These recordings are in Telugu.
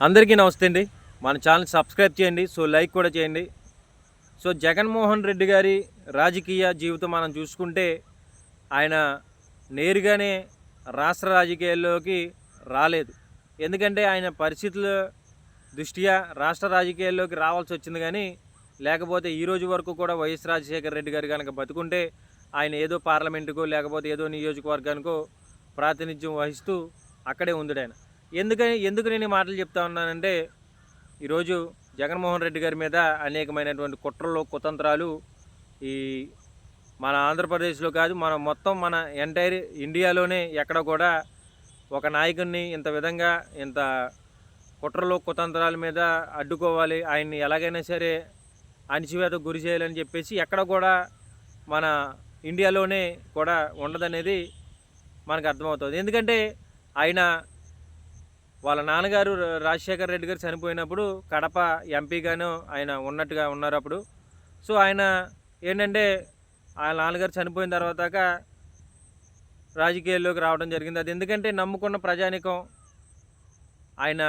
అందరికీ నమస్తే అండి. మన ఛానల్ సబ్స్క్రైబ్ చేయండి సో లైక్ కూడా చేయండి. సో జగన్మోహన్ రెడ్డి గారి రాజకీయ జీవితం మనం చూసుకుంటే ఆయన నేరుగానే రాష్ట్ర రాజకీయాల్లోకి రాలేదు. ఎందుకంటే ఆయన పరిస్థితుల దృష్ట్యా రాష్ట్ర రాజకీయాల్లోకి రావాల్సి వచ్చింది కానీ లేకపోతే ఈ రోజు వరకు కూడా వైఎస్ రాజశేఖర రెడ్డి గారు కనుక బతుకుంటే ఆయన ఏదో పార్లమెంటుకో లేకపోతే ఏదో నియోజకవర్గానికో ప్రాతినిధ్యం వహిస్తూ అక్కడే ఉంది ఆయన ఎందుకని ఎందుకు నేను ఈ మాటలు చెప్తా ఉన్నానంటే ఈరోజు జగన్మోహన్ రెడ్డి గారి మీద అనేకమైనటువంటి కుట్రలు కుతంత్రాలు ఈ మన ఆంధ్రప్రదేశ్లో కాదు మన మొత్తం మన ఎంటైర్ ఇండియాలోనే ఎక్కడ కూడా ఒక నాయకుడిని ఇంత విధంగా ఇంత కుట్రలు కుతంత్రాల మీద అడ్డుకోవాలి ఆయన్ని ఎలాగైనా సరే అణిచివేత గురి చేయాలని చెప్పేసి ఎక్కడ కూడా మన ఇండియాలోనే కూడా ఉండదనేది మనకు అర్థమవుతుంది. ఎందుకంటే ఆయన వాళ్ళ నాన్నగారు రాజశేఖర్ రెడ్డి గారు చనిపోయినప్పుడు కడప ఎంపీగాను ఆయన ఉన్నట్టుగా ఉన్నారు అప్పుడు. సో ఆయన ఏంటంటే వాళ్ళ నాన్నగారు చనిపోయిన తర్వాత రాజకీయాల్లోకి రావడం జరిగింది. అది ఎందుకంటే నమ్ముకున్న ప్రజానికం ఆయన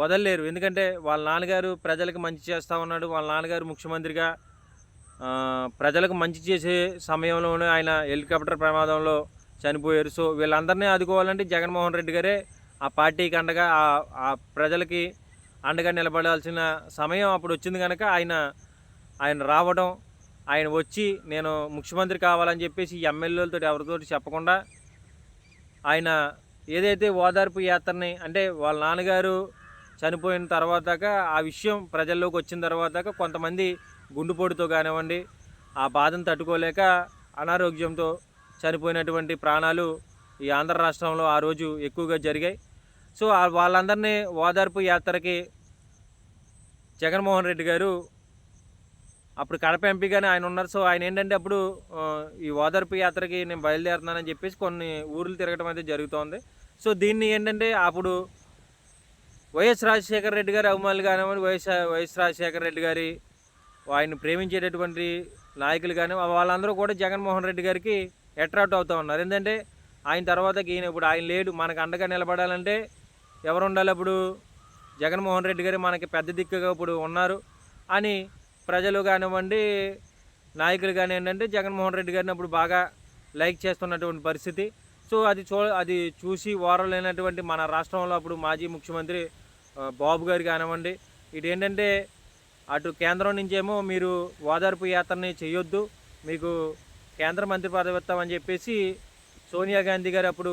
వదలలేరు. ఎందుకంటే వాళ్ళ నాన్నగారు ప్రజలకు మంచి చేస్తూ ఉన్నాడు. వాళ్ళ నాన్నగారు ముఖ్యమంత్రిగా ప్రజలకు మంచి చేసే సమయంలోనే ఆయన హెలికాప్టర్ ప్రమాదంలో చనిపోయారు. సో వీళ్ళందరినీ ఆదుకోవాలంటే జగన్మోహన్ రెడ్డి గారే ఆ పార్టీకి అండగా ఆ- ప్రజలకి అండగా నిలబడాల్సిన సమయం అప్పుడు వచ్చింది కనుక ఆయన ఆయన రావడం ఆయన వచ్చి నేను ముఖ్యమంత్రి కావాలని చెప్పేసి ఎమ్మెల్యేలతో ఎవరితో చెప్పకుండా ఆయన ఏదైతే ఓదార్పు యాత్రని అంటే వాళ్ళ నాన్నగారు చనిపోయిన తర్వాత ఆ విషయం ప్రజల్లోకి వచ్చిన తర్వాత కొంతమంది గుండుపోటుతో కానివ్వండి ఆ బాధను తట్టుకోలేక అనారోగ్యంతో చనిపోయినటువంటి ప్రాణాలు ఈ ఆంధ్ర రాష్ట్రంలో ఆ రోజు ఎక్కువగా జరిగాయి. సో వాళ్ళందరినీ ఓదార్పు యాత్రకి జగన్మోహన్ రెడ్డి గారు అప్పుడు కడప ఎంపీగానే ఆయన ఉన్నారు. సో ఆయన ఏంటంటే అప్పుడు ఈ ఓదార్పు యాత్రకి నేను బయలుదేరుతున్నానని చెప్పేసి కొన్ని ఊర్లు తిరగడం అయితే జరుగుతోంది. సో దీన్ని ఏంటంటే అప్పుడు వైఎస్ రాజశేఖర రెడ్డి గారి అభిమానులు కానివ్వండి వైఎస్ వైఎస్ రాజశేఖర రెడ్డి గారి ఆయన ప్రేమించేటటువంటి నాయకులు కానీ వాళ్ళందరూ కూడా జగన్మోహన్ రెడ్డి గారికి అట్రాక్ట్ అవుతూ ఉన్నారు. ఎందుకంటే ఆయన తర్వాత ఈయన ఇప్పుడు ఆయన లేడు. మనకు అండగా నిలబడాలంటే ఎవరు ఉండాలి అప్పుడు? జగన్మోహన్ రెడ్డి గారు మనకి పెద్ద దిక్కుగా ఇప్పుడు ఉన్నారు అని ప్రజలు కానివ్వండి నాయకులు కానీ ఏంటంటే జగన్మోహన్ రెడ్డి గారిని అప్పుడు బాగా లైక్ చేస్తున్నటువంటి పరిస్థితి. సో అది చూ అది చూసి ఓరలేనటువంటి మన రాష్ట్రంలో అప్పుడు మాజీ ముఖ్యమంత్రి బాబు గారు కానివ్వండి ఇటు ఏంటంటే అటు కేంద్రం నుంచేమో మీరు ఓదార్పు యాత్రని చేయొద్దు మీకు కేంద్ర మంత్రి పదవిస్తామని చెప్పేసి సోనియా గాంధీ గారు అప్పుడు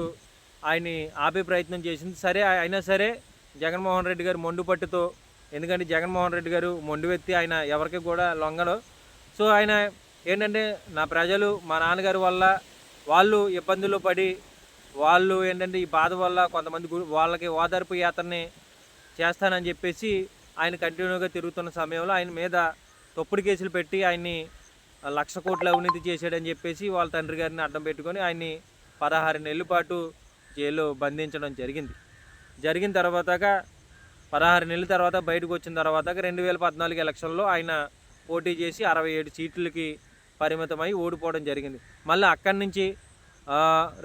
ఆయన్ని ఆపే ప్రయత్నం చేసింది. సరే అయినా సరే జగన్మోహన్ రెడ్డి గారు మొండు పట్టుతో ఎందుకంటే జగన్మోహన్ రెడ్డి గారు మొండు వ్యక్తి ఆయన ఎవరికి కూడా లొంగడు. సో ఆయన ఏంటంటే నా ప్రజలు మా నాన్నగారి వల్ల వాళ్ళు ఇబ్బందులు పడి వాళ్ళు ఏంటంటే ఈ బాధ వల్ల కొంతమంది వాళ్ళకి ఓదార్పు యాత్రని చేస్తానని చెప్పేసి ఆయన కంటిన్యూగా తిరుగుతున్న సమయంలో ఆయన మీద తప్పుడు కేసులు పెట్టి ఆయన్ని లక్ష కోట్ల అవినీతి చేశాడని చెప్పేసి వాళ్ళ తండ్రి గారిని అడ్డం పెట్టుకొని ఆయన్ని పదహారు నెలల పాటు జైల్లో బంధించడం జరిగింది. జరిగిన తర్వాతగా పదహారు నెలల తర్వాత బయటకు వచ్చిన తర్వాత రెండు వేల పద్నాలుగు ఎలక్షన్లో ఆయన పోటీ చేసి అరవై ఏడు సీట్లకి పరిమితమై ఓడిపోవడం జరిగింది. మళ్ళీ అక్కడి నుంచి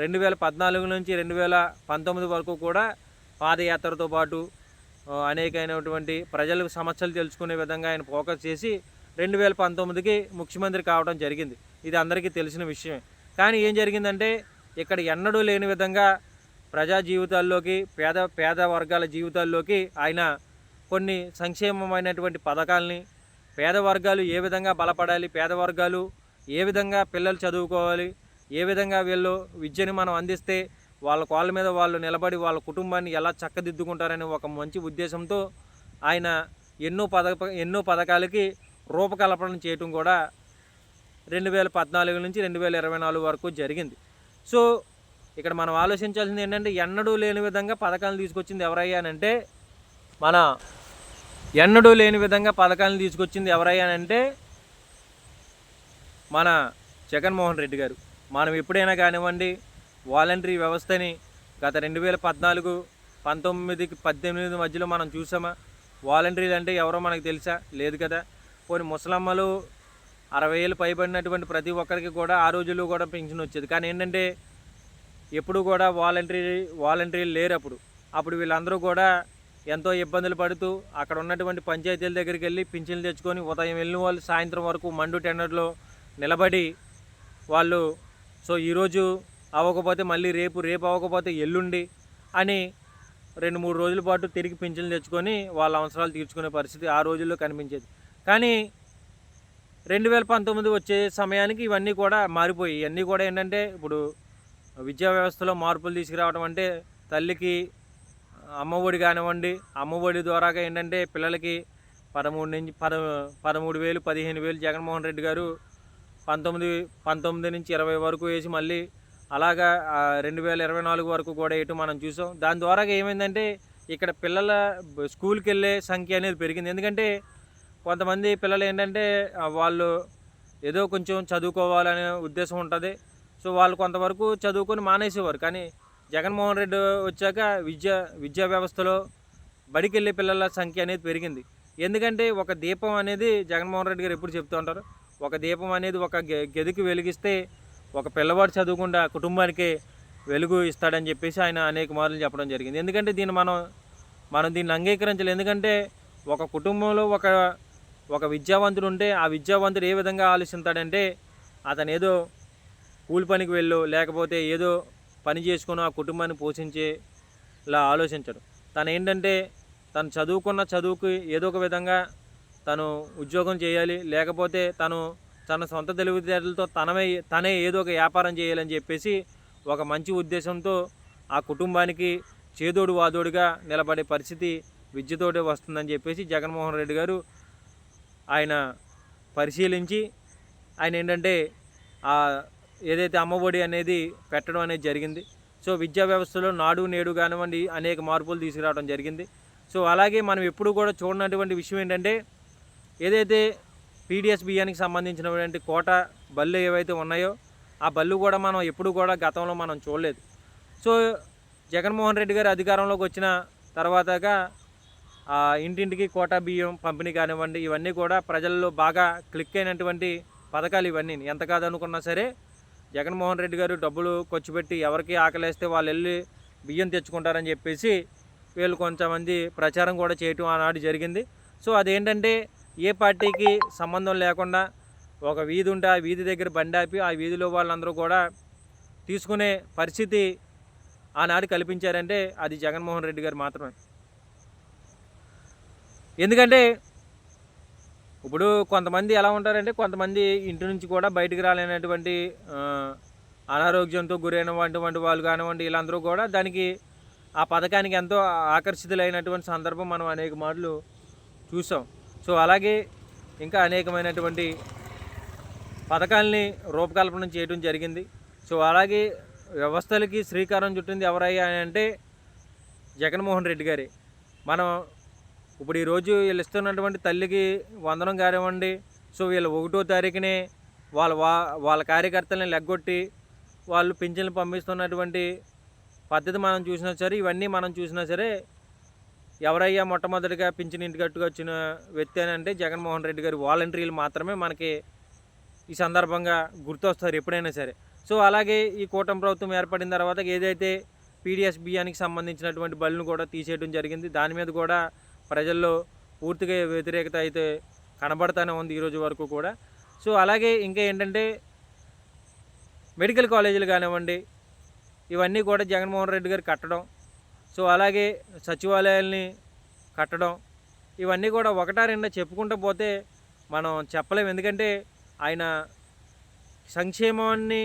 రెండు వేల పద్నాలుగు నుంచి రెండు వేల పంతొమ్మిది వరకు కూడా పాదయాత్రతో పాటు అనేకమైనటువంటి ప్రజల సమస్యలు తెలుసుకునే విధంగా ఆయన ఫోకస్ చేసి రెండు వేల పంతొమ్మిదికి ముఖ్యమంత్రి కావడం జరిగింది. ఇది అందరికీ తెలిసిన విషయమే. కానీ ఏం జరిగిందంటే ఇక్కడ ఎన్నడూ లేని విధంగా ప్రజా జీవితాల్లోకి పేద పేద వర్గాల జీవితాల్లోకి ఆయన కొన్ని సంక్షేమమైనటువంటి పథకాలని పేద వర్గాలు ఏ విధంగా బలపడాలి పేద వర్గాలు ఏ విధంగా పిల్లలు చదువుకోవాలి ఏ విధంగా వీళ్ళు విద్యని మనం అందిస్తే వాళ్ళ కాళ్ళ మీద వాళ్ళు నిలబడి వాళ్ళ కుటుంబాన్ని ఎలా చక్కదిద్దుకుంటారనే ఒక మంచి ఉద్దేశంతో ఆయన ఎన్నో పథక ఎన్నో పథకాలకి రూపకల్పన చేయటం కూడా రెండు వేల పద్నాలుగు నుంచి రెండు వేల ఇరవై నాలుగు వరకు జరిగింది. సో ఇక్కడ మనం ఆలోచించాల్సింది ఏంటంటే ఎన్నడూ లేని విధంగా పథకాలు తీసుకొచ్చింది ఎవరయ్యానంటే మన ఎన్నడూ లేని విధంగా పథకాలను తీసుకొచ్చింది ఎవరయ్యానంటే మన జగన్మోహన్ రెడ్డి గారు. మనం ఎప్పుడైనా కానివ్వండి వాలంటరీ వ్యవస్థని గత రెండు వేల పద్నాలుగు పంతొమ్మిదికి పద్దెనిమిది మధ్యలో మనం చూసామా? వాలంటీర్లు అంటే ఎవరో మనకు తెలుసా? లేదు కదా. కొన్ని ముసలమ్మలు అరవై ఏళ్ళు పైబడినటువంటి ప్రతి ఒక్కరికి కూడా ఆ రోజుల్లో కూడా పెన్షన్ వచ్చేది. కానీ ఏంటంటే ఎప్పుడు కూడా వాలంటరీ వాలంటీర్లు లేరు అప్పుడు. అప్పుడు వీళ్ళందరూ కూడా ఎంతో ఇబ్బందులు పడుతూ అక్కడ ఉన్నటువంటి పంచాయతీల దగ్గరికి వెళ్ళి పింఛన్లు తెచ్చుకొని ఉదయం వెళ్ళిన వాళ్ళు సాయంత్రం వరకు మండు టెండర్లో నిలబడి వాళ్ళు సో ఈరోజు అవ్వకపోతే మళ్ళీ రేపు రేపు అవ్వకపోతే ఎల్లుండి అని రెండు మూడు రోజుల పాటు తిరిగి పింఛన్లు తెచ్చుకొని వాళ్ళ అవసరాలు తీర్చుకునే పరిస్థితి ఆ రోజుల్లో కనిపించేది. కానీ రెండు వేల పంతొమ్మిది వచ్చే సమయానికి ఇవన్నీ కూడా మారిపోయి ఇవన్నీ కూడా ఏంటంటే ఇప్పుడు విద్యా వ్యవస్థలో మార్పులు తీసుకురావడం అంటే తల్లికి అమ్మఒడి కానివ్వండి అమ్మఒడి ద్వారాగా ఏంటంటే పిల్లలకి పదమూడు నుంచి పద పదమూడు వేలు పదిహేను వేలు జగన్మోహన్ రెడ్డి గారు పంతొమ్మిది పంతొమ్మిది నుంచి ఇరవై వరకు వేసి మళ్ళీ అలాగా రెండు వేల ఇరవై నాలుగు వరకు కూడా ఇటు మనం చూసాం. దాని ద్వారా ఏమైందంటే ఇక్కడ పిల్లల స్కూల్కి వెళ్ళే సంఖ్య అనేది పెరిగింది. ఎందుకంటే కొంతమంది పిల్లలు ఏంటంటే వాళ్ళు ఏదో కొంచెం చదువుకోవాలనే ఉద్దేశం ఉంటుంది. సో వాళ్ళు కొంతవరకు చదువుకొని మానేసేవారు. కానీ జగన్మోహన్ రెడ్డి వచ్చాక విద్యా విద్యా వ్యవస్థలో బడికి వెళ్ళే పిల్లల సంఖ్య అనేది పెరిగింది. ఎందుకంటే ఒక దీపం అనేది జగన్మోహన్ రెడ్డి గారు ఎప్పుడు చెప్తూ ఉంటారు? ఒక దీపం అనేది ఒక గె- గదికి వెలిగిస్తే ఒక పిల్లవాడు చదువుకుండా కుటుంబానికి వెలుగు ఇస్తాడని చెప్పేసి ఆయన అనేక మార్లు చెప్పడం జరిగింది. ఎందుకంటే దీన్ని మనం మనం దీన్ని అంగీకరించలేదు ఎందుకంటే ఒక కుటుంబంలో ఒక ఒక విద్యావంతుడు ఉంటే ఆ విద్యావంతుడు ఏ విధంగా ఆలోచిస్తాడంటే అతను ఏదో కూలి పనికి వెళ్ళు లేకపోతే ఏదో పని చేసుకుని ఆ కుటుంబాన్ని పోషించేలా ఆలోచించడు. తను ఏంటంటే తను చదువుకున్న చదువుకి ఏదో ఒక విధంగా తను ఉద్యోగం చేయాలి లేకపోతే తను తన సొంత తెలివితేటలతో తనమే తనే ఏదో ఒక వ్యాపారం చేయాలని చెప్పేసి ఒక మంచి ఉద్దేశంతో ఆ కుటుంబానికి చేదోడు వాదోడుగా నిలబడే పరిస్థితి విద్యతోటే వస్తుందని చెప్పేసి జగన్మోహన్ రెడ్డి గారు ఆయన పరిశీలించి ఆయన ఏంటంటే ఆ ఏదైతే అమ్మఒడి అనేది పెట్టడం అనేది జరిగింది. సో విద్యా వ్యవస్థలో నాడు నేడు కానివ్వండి అనేక మార్పులు తీసుకురావడం జరిగింది. సో అలాగే మనం ఎప్పుడు కూడా చూడనటువంటి విషయం ఏంటంటే ఏదైతే పీడిఎస్ బియ్యానికి సంబంధించినటువంటి కోట బళ్ళు ఏవైతే ఉన్నాయో ఆ బళ్ళు కూడా మనం ఎప్పుడు కూడా గతంలో మనం చూడలేదు. సో జగన్మోహన్ రెడ్డి గారు అధికారంలోకి వచ్చిన తర్వాతగా ఆ ఇంటింటికి కోటా బియ్యం పంపిణీ కానివ్వండి ఇవన్నీ కూడా ప్రజల్లో బాగా క్లిక్ అయినటువంటి పథకాలు ఇవన్నీ ఎంత కాదనుకున్నా సరే జగన్మోహన్ రెడ్డి గారు డబ్బులు ఖర్చు పెట్టి ఎవరికి ఆకలేస్తే వాళ్ళు వెళ్ళి బియ్యం తెచ్చుకుంటారని చెప్పేసి వీళ్ళు కొంతమంది ప్రచారం కూడా చేయటం ఆనాడు జరిగింది. సో అదేంటంటే ఏ పార్టీకి సంబంధం లేకుండా ఒక వీధి ఉంటే ఆ వీధి దగ్గర బండి ఆపి ఆ వీధిలో వాళ్ళందరూ కూడా తీసుకునే పరిస్థితి ఆనాడు కల్పించారంటే అది జగన్మోహన్ రెడ్డి గారు మాత్రమే. ఎందుకంటే ఇప్పుడు కొంతమంది ఎలా ఉంటారంటే కొంతమంది ఇంటి నుంచి కూడా బయటికి రాలేనటువంటి ఆ, అనారోగ్యంతో గురైనటువంటి వాళ్ళు కానివ్వండి వీళ్ళందరూ కూడా దానికి ఆ పథకానికి ఎంతో ఆకర్షితులైనటువంటి సందర్భం మనం అనేక మార్లు చూసాం. సో అలాగే ఇంకా అనేకమైనటువంటి పథకాల్ని రూపకల్పన చేయడం జరిగింది. సో అలాగే వ్యవస్థలకి శ్రీకారం చుట్టింది ఎవరయ్యా అని అంటే జగన్మోహన్ రెడ్డి గారే. మనం ఇప్పుడు ఈరోజు వీళ్ళు ఇస్తున్నటువంటి తల్లికి వందనం కానివ్వండి సో వీళ్ళు ఒకటో తారీఖునే వాళ్ళ వా వాళ్ళ కార్యకర్తలని లెగ్గొట్టి వాళ్ళు పింఛన్లు పంపిస్తున్నటువంటి పద్ధతి మనం చూసినా సరే ఇవన్నీ మనం చూసినా సరే ఎవరయ్యా మొట్టమొదటిగా పింఛన్ ఇంటికట్టుగా వచ్చిన వ్యక్తి అని అంటే జగన్మోహన్ రెడ్డి గారి వాలంటీర్లు మాత్రమే మనకి ఈ సందర్భంగా గుర్తొస్తారు ఎప్పుడైనా సరే. సో అలాగే ఈ కూటమి ప్రభుత్వం ఏర్పడిన తర్వాత ఏదైతే పీడిఎస్ బియ్యానికి సంబంధించినటువంటి బళ్ళను కూడా తీసేయడం జరిగింది. దాని మీద కూడా ప్రజల్లో పూర్తిగా వ్యతిరేకత అయితే కనబడతానే ఉంది ఈరోజు వరకు కూడా. సో అలాగే ఇంకా ఏంటంటే మెడికల్ కాలేజీలు కానివ్వండి ఇవన్నీ కూడా జగన్మోహన్ రెడ్డి గారు కట్టడం సో అలాగే సచివాలయాల్ని కట్టడం ఇవన్నీ కూడా ఒకటా రెండా చెప్పుకుంటూ పోతే మనం చెప్పలేం. ఎందుకంటే ఆయన సంక్షేమాన్ని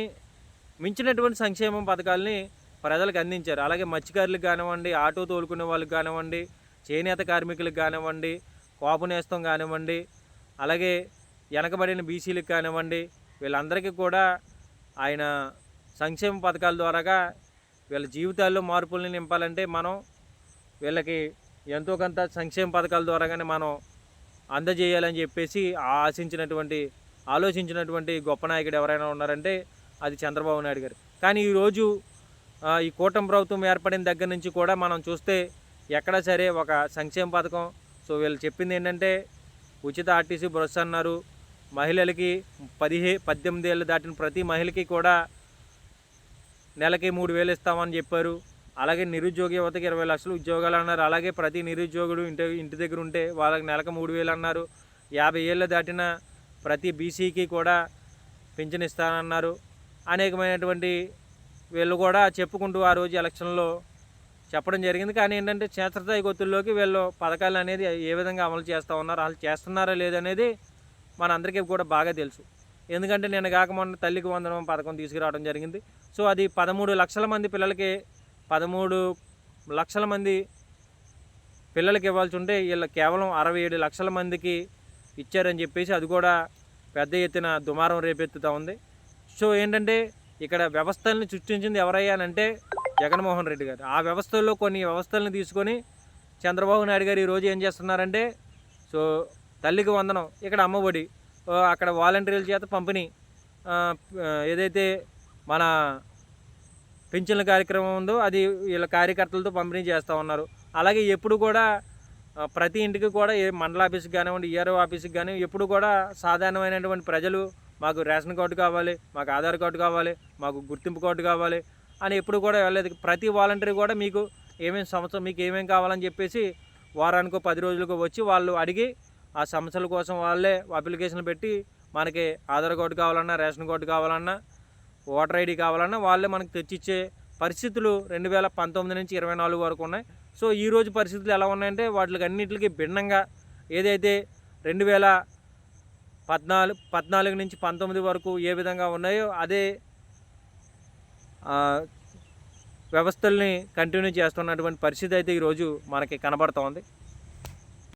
మించినటువంటి సంక్షేమ పథకాలని ప్రజలకు అందించారు. అలాగే మత్స్యకారులకు కానివ్వండి ఆటో తోలుకునే వాళ్ళకి కానివ్వండి చేనేత కార్మికులకు కానివ్వండి కోపు నేస్తం కానివ్వండి అలాగే వెనకబడిన బీసీలకు కానివ్వండి వీళ్ళందరికీ కూడా ఆయన సంక్షేమ పథకాల ద్వారాగా వీళ్ళ జీవితాల్లో మార్పుల్ని నింపాలంటే మనం వీళ్ళకి ఎంతో కొంత సంక్షేమ పథకాల ద్వారాగానే మనం అందజేయాలని చెప్పేసి ఆశించినటువంటి ఆలోచించినటువంటి గొప్ప నాయకుడు ఎవరైనా ఉన్నారంటే అది చంద్రబాబు నాయుడు గారు. కానీ ఈరోజు ఈ కూటమి ప్రభుత్వం ఏర్పడిన దగ్గర నుంచి కూడా మనం చూస్తే ఎక్కడ సరే ఒక సంక్షేమ పథకం. సో వీళ్ళు చెప్పింది ఏంటంటే ఉచిత ఆర్టీసీ బస్సు అన్నారు. మహిళలకి పదిహే పద్దెనిమిది ఏళ్ళు దాటిన ప్రతి మహిళకి కూడా నెలకి మూడు వేలు ఇస్తామని చెప్పారు. అలాగే నిరుద్యోగ యువతకి ఇరవై లక్షలు ఉద్యోగాలు అన్నారు. అలాగే ప్రతి నిరుద్యోగుడు ఇంటి ఇంటి దగ్గర ఉంటే వాళ్ళకి నెలకు మూడు వేలు అన్నారు. యాభై ఏళ్ళు దాటిన ప్రతి బీసీకి కూడా పింఛన్ ఇస్తానన్నారు. అనేకమైనటువంటి వీళ్ళు కూడా చెప్పుకుంటూ ఆ రోజు ఎలక్షన్లో చెప్పడం జరిగింది. కానీ ఏంటంటే క్షేత్రస్థాయి గొత్తుల్లోకి వీళ్ళు పథకాలు అనేది ఏ విధంగా అమలు చేస్తూ ఉన్నారు వాళ్ళు చేస్తున్నారా లేదనేది మనందరికీ కూడా బాగా తెలుసు. ఎందుకంటే నేను కాక మొన్న తల్లికి వందనం పథకం తీసుకురావడం జరిగింది. సో అది పదమూడు లక్షల మంది పిల్లలకి పదమూడు లక్షల మంది పిల్లలకి ఇవ్వాల్సి ఉంటే వీళ్ళు కేవలం అరవై ఏడు లక్షల మందికి ఇచ్చారని చెప్పేసి అది కూడా పెద్ద ఎత్తున దుమారం రేపెత్తుతూ ఉంది. సో ఏంటంటే ఇక్కడ వ్యవస్థల్ని సృష్టించింది ఎవరయ్యానంటే జగన్మోహన్ రెడ్డి గారు. ఆ వ్యవస్థల్లో కొన్ని వ్యవస్థలను తీసుకొని చంద్రబాబు నాయుడు గారు ఈరోజు ఏం చేస్తున్నారంటే సో తల్లికి వందనం ఇక్కడ అమ్మఒడి అక్కడ వాలంటీర్ల చేత పంపిణీ ఏదైతే మన పెన్షన్ల కార్యక్రమం ఉందో అది వీళ్ళ కార్యకర్తలతో పంపిణీ చేస్తూ ఉన్నారు. అలాగే ఎప్పుడు కూడా ప్రతి ఇంటికి కూడా ఏ మండల ఆఫీస్కి కానివ్వండి ఈఆర్ఓ ఆఫీస్కి కానీ ఎప్పుడు కూడా సాధారణమైనటువంటి ప్రజలు మాకు రేషన్ కార్డు కావాలి మాకు ఆధార్ కార్డు కావాలి మాకు గుర్తింపు కార్డు కావాలి అని ఎప్పుడు కూడా వెళ్ళలేదు. ప్రతి వాలంటీర్ కూడా మీకు ఏమేమి సమస్య మీకు ఏమేమి కావాలని చెప్పేసి వారానికో పది రోజులకు వచ్చి వాళ్ళు అడిగి ఆ సమస్యల కోసం వాళ్ళే అప్లికేషన్ పెట్టి మనకి ఆధార్ కార్డు కావాలన్నా రేషన్ కార్డు కావాలన్నా ఓటర్ ఐడి కావాలన్నా వాళ్ళే మనకు తెచ్చిచ్చే పరిస్థితులు రెండు వేల పంతొమ్మిది నుంచి ఇరవై నాలుగు వరకు ఉన్నాయి. సో ఈ రోజు పరిస్థితులు ఎలా ఉన్నాయంటే వాటికి అన్నింటికి భిన్నంగా ఏదైతే రెండు వేల పద్నాలుగు పద్నాలుగు నుంచి పంతొమ్మిది వరకు ఏ విధంగా ఉన్నాయో అదే వ్యవస్థల్ని కంటిన్యూ చేస్తున్నటువంటి పరిస్థితి అయితే ఈరోజు మనకి కనబడుతోంది